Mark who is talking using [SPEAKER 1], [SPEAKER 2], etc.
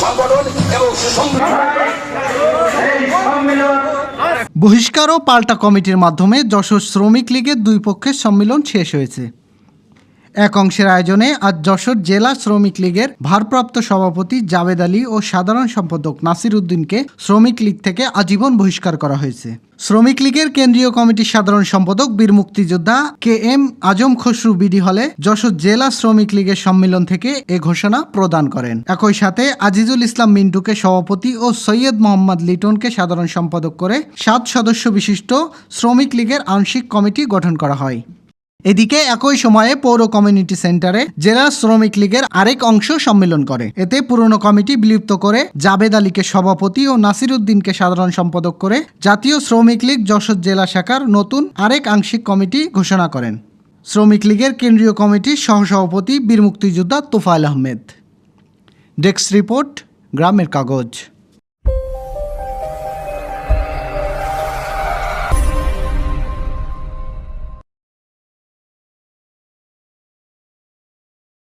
[SPEAKER 1] সংগঠন এবং
[SPEAKER 2] বহিষ্কার ও পাল্টা কমিটির মাধ্যমে যশোর শ্রমিক লীগের দুই পক্ষের সম্মেলন শেষ হয়েছে। এক অংশের আয়োজনে আজ যশোর জেলা শ্রমিক লীগের ভারপ্রাপ্ত সভাপতি জাবেদ আলী ও সাধারণ সম্পাদক নাসির উদ্দিনকে শ্রমিক লীগ থেকে আজীবন বহিষ্কার করা হয়েছে। শ্রমিক লীগের কেন্দ্রীয় কমিটির সাধারণ সম্পাদক বীর মুক্তিযোদ্ধা K M Azam Khasru BD হলে যশোর জেলা শ্রমিক লীগের সম্মেলন থেকে এ ঘোষণা প্রদান করেন। একই সাথে আজিজুল ইসলাম মিন্টুকে সভাপতি ও সৈয়দ মোহাম্মদ লিটনকে সাধারণ সম্পাদক করে সাত সদস্য বিশিষ্ট শ্রমিক লীগের আংশিক কমিটি গঠন করা হয়। এদিকে একই সময়ে পৌর কমিউনিটি সেন্টারে জেলা শ্রমিক লীগের আরেক অংশ সম্মেলন করে। এতে পুরনো কমিটি বিলুপ্ত করে জাবেদ আলীকে সভাপতি ও নাসির উদ্দিনকে সাধারণ সম্পাদক করে জাতীয় শ্রমিক লীগ যশোর জেলা শাখার নতুন আরেক আংশিক কমিটি ঘোষণা করেন। শ্রমিক লীগের কেন্দ্রীয় কমিটির সহসভাপতি বীর মুক্তিযোদ্ধা তোফায়েল আহমেদ। ডেস্ক রিপোর্ট, গ্রামের কাগজ।